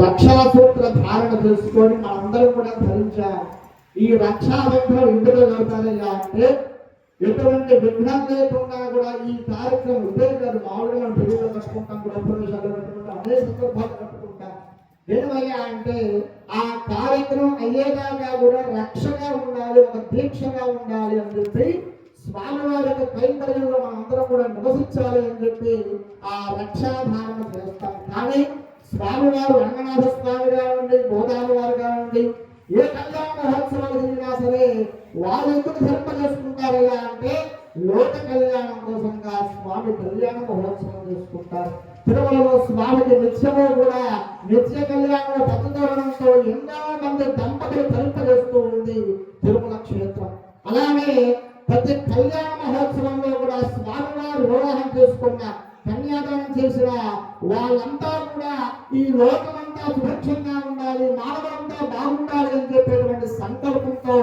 రక్షణ సూత్ర ధారణ చేసుకొని మనందరం కూడా ధరించాం ఈ రక్షా బంధం ఇందులో జరుగుతారు అంటే ఎటువంటి విఘ్నం లేకుండా కూడా ఈ కార్యక్రమం ఇదే కాదు మామూలుగా మనం తెలుగులో కట్టుకుంటాం గృహప్రవేశాలు కట్టుకుంటాం అదే సందర్భాలు కట్టుకుంటాం. ఏమయ్యా అంటే ఆ కార్యక్రమం అయ్యేదాకా కూడా రక్షగా ఉండాలి ఒక దీక్షగా ఉండాలి అని చెప్పి స్వామివారి యొక్క కైంకర్యంలో మనందరం కూడా నివసించాలి అని చెప్పి ఆ రక్షాధారణ చేస్తాం. కానీ స్వామివారు రంగనాథ స్వామి కావండి గోదావరి వారు కావండి ఏ కళ్యాణ మహోత్సవాలు జరిగినా సరే వాళ్ళు ఎందుకు ధర్మ ఎలా అంటే లోక కళ్యాణం కోసంగా స్వామి కళ్యాణ మహోత్సవం చేసుకుంటారు. తిరుమలలో స్వామికి నిత్యము కూడా నిత్య కళ్యాణ పద్ధతులతో ఎన్నో మంది దంపతులు తరింపజేస్తూ ఉంది తిరుమల క్షేత్రం. అలానే ప్రతి కళ్యాణ మహోత్సవంలో కూడా స్వామివారు వివాహం చేసుకున్నారు చేసిన వాళ్ళంతా కూడా ఈ లోకమంతా సురక్షంగా ఉండాలి మానవులంతా బాగుండాలి అని చెప్పేటువంటి సంకల్పంతో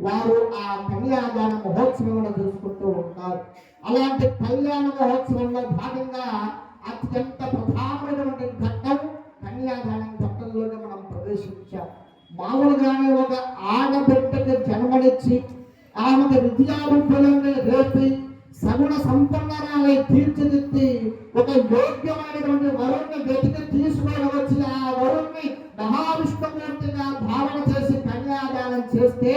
వారు ఆ కళ్యాణ మహోత్సవంలో తెలుసుకుంటూ ఉంటారు. అలాంటి కళ్యాణ మహోత్సవంలో భాగంగా అత్యంత ప్రధానమైనటువంటి ఘట్టం కన్యాదానం ఘట్టంలోనే మనం ప్రవేశించాం. మామూలుగానే ఒక ఆడబిడ్డకి జన్మనిచ్చి ఆమెకు విద్యాబుద్ధులని రేపి సగుణ సంపన్నరాలై తీర్చిదిద్ది ఒక యోగ్యమైనటువంటి వరుణ్ణి వెతికి తీసుకొని వచ్చి ఆ వరుణ్ణి మహావిష్ణుమూర్తిగా భావన చేసి కన్యాదానం చేస్తే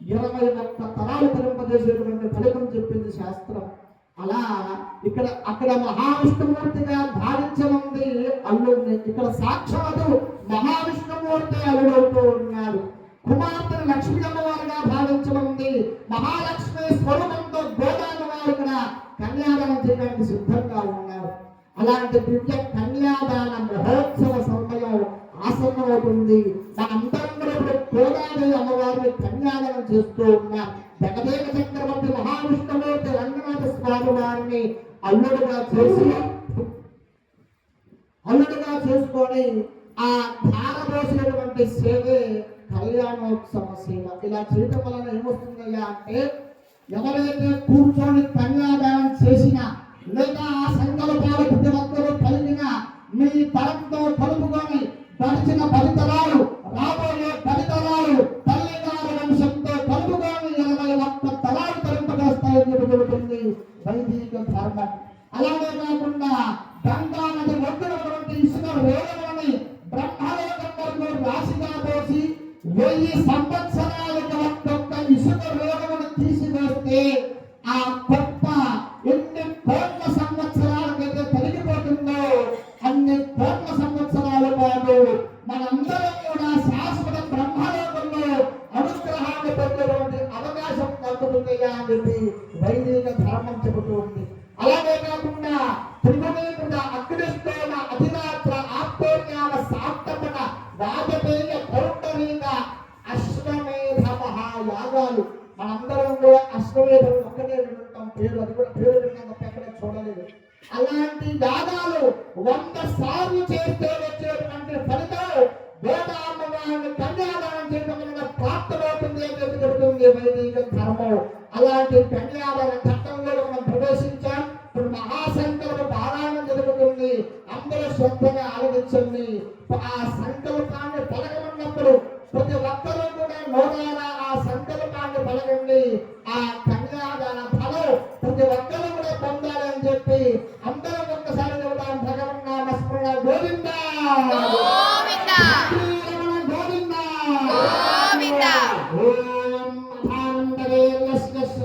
ఇరవై ఒక్క తరాలు తరింపజేసేటువంటి ఫలితం చెప్పింది శాస్త్రం. అలా ఇక్కడ అక్కడ మహావిష్ణుమూర్తిగా భావించనుంది అల్లుడిని. ఇక్కడ సాక్షాత్తు మహావిష్ణుమూర్తి అల్లుడవుతూ ఉన్నాడు. కుమార్తెను లక్ష్మీ అమ్మవారిగా భావించమంది మహాలక్ష్మి స్వరూపంతో గోదావరి వారు ఇక్కడ కన్యాదానం చేయడానికి సిద్ధంగా ఉన్నారు. అలాంటి దివ్య కన్యాదాన మహోత్సవ సమయం ఆసన్నమవుతుంది. మనందరం కూడా ఇప్పుడు గోదావరి అమ్మవారిని కన్యాదానం చేస్తూ ఉన్నాం జగదేవ చక్రవర్తి మహావిష్ణుమూర్తి రంగనాథ స్వామి వారిని అల్లుడుగా చేసి అల్లుడుగా చేసుకొని ఆ ధారపోసినటువంటి సేవే కళ్యాణోత్సవ సేవ. ఇలా చేయటం వలన ఏమొస్తుందయ్యా అంటే ఎవరైతే కూర్చొని కన్యాదానం చేసినా లేదా ఆ సంకల్పాలు ప్రతి ఒక్కరూ కలిగిన మీ తరంతో కలుపుకొని గడిచిన ఫలితరాలు రాబోయే ఫలితరాలు తల్లిగారి వంశంతో కలుపుకొని ఇరవై ఒక్క తలాలు తరింపజేస్తాయని చెబుతుంది వైదిక ధర్మం. అలాగే కాకుండా గంగా పొందేటువంటి అవకాశం కలుగుతుందయ్యా అని చెప్పి వైదిక ధర్మం చెబుతూ ఉంది. అలాగే కాకుండా త్రిగుణీకృత అగ్నిస్తోమ అధిరాత్ర ఆప్తోజ్ఞాన సాప్తమన రాజకీయ కౌంటరీక అశ్వమేధ మహాయాగాలు. మనందరం కూడా అశ్వమేధం ఒక్కటే వింటాం పేరు అది కూడా పేరు విన్నాం తప్ప ఎక్కడ చూడలేదు. అలాంటి యాగాలు వంద సార్లు చేస్తే వచ్చేటువంటి ఫలితాలు వైదిక అలాంటి కన్యాదాన చట్టంలో మనం ప్రవేశించాం. ఇప్పుడు మహాసంకల్ప పారాయణం జరుగుతుంది. అందరూ శ్రద్ధగా ఆలోచించండి. ఆ సంకల్పాన్ని పలకమన్నప్పుడు ప్రతి ఒక్కరూ కూడా నోరారా ఆ సంకల్పాన్ని పలకండి. ఆ కన్యాదాన ఫలం ప్రతి ఒక్కరూ కూడా పొందాలని చెప్పి అందరం ఒక్కసారి చెబుతాం. భగవన్ నామ గోవిందా.